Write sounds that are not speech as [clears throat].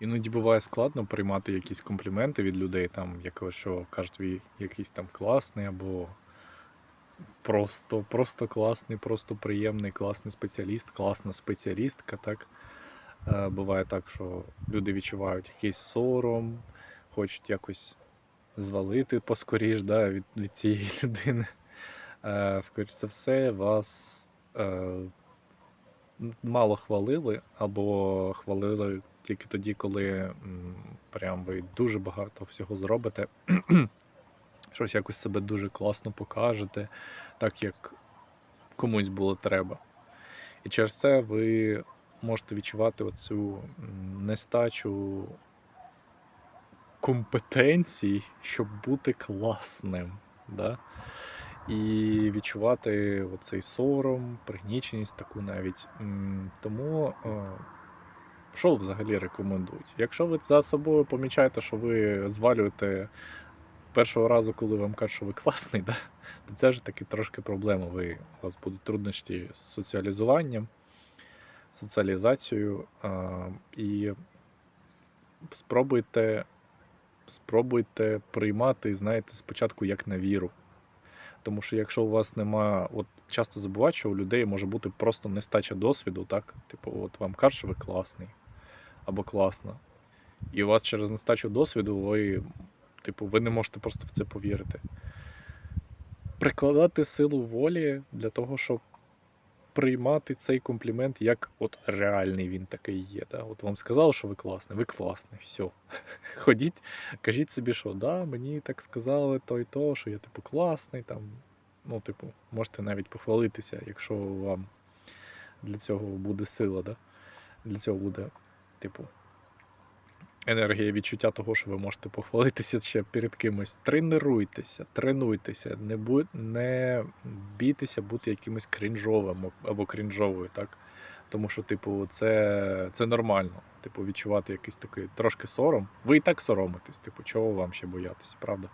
Іноді буває складно приймати якісь компліменти від людей, там, якого, що кажуть, ви якийсь там класний або просто, просто класний, просто приємний, класний спеціаліст, класна спеціалістка. Так? Е, Буває так, що люди відчувають якийсь сором, хочуть якось звалити поскоріш да, від, від цієї [laughs] людини. Е, Скоріше за все, вас е, мало хвалили, або хвалили тільки тоді, коли прям ви дуже багато всього зробите, [clears throat] щось якось себе дуже класно покажете, так як комусь було треба. І через це ви можете відчувати оцю нестачу компетенцій, щоб бути класним. Да? І відчувати оцей сором, пригніченість таку навіть. Тому е, що взагалі рекомендують? Якщо ви за собою помічаєте, що ви звалюєте першого разу, коли вам кажуть, що ви класний, да? то це ж таки трошки проблема. Ви, у вас будуть труднощі з соціалізуванням, соціалізацією. І спробуйте, спробуйте приймати, знаєте, спочатку як на віру. Тому що якщо у вас нема, от часто забувають, що у людей може бути просто нестача досвіду, так? Типу, от вам кажуть, що ви класний або класна. І у вас через нестачу досвіду ви, типу, ви не можете просто в це повірити. Прикладати силу волі для того, щоб приймати цей комплімент як от реальний він такий є. Да? От вам сказали, що ви класний, ви класний, все. [laughs] Ходіть, кажіть собі, що да, мені так сказали то і то, що я типу класний. Там, ну, типу, можете навіть похвалитися, якщо вам для цього буде сила, да? для цього буде, типу, енергія відчуття того, що ви можете похвалитися ще перед кимось. Тренуйтеся, тренуйтеся, не, будь, не бійтеся бути якимось крінжовим або крінжовою, так? Тому що, типу, це, це нормально. Типу, відчувати якийсь такий трошки сором. Ви і так соромитесь, типу, чого вам ще боятися, правда?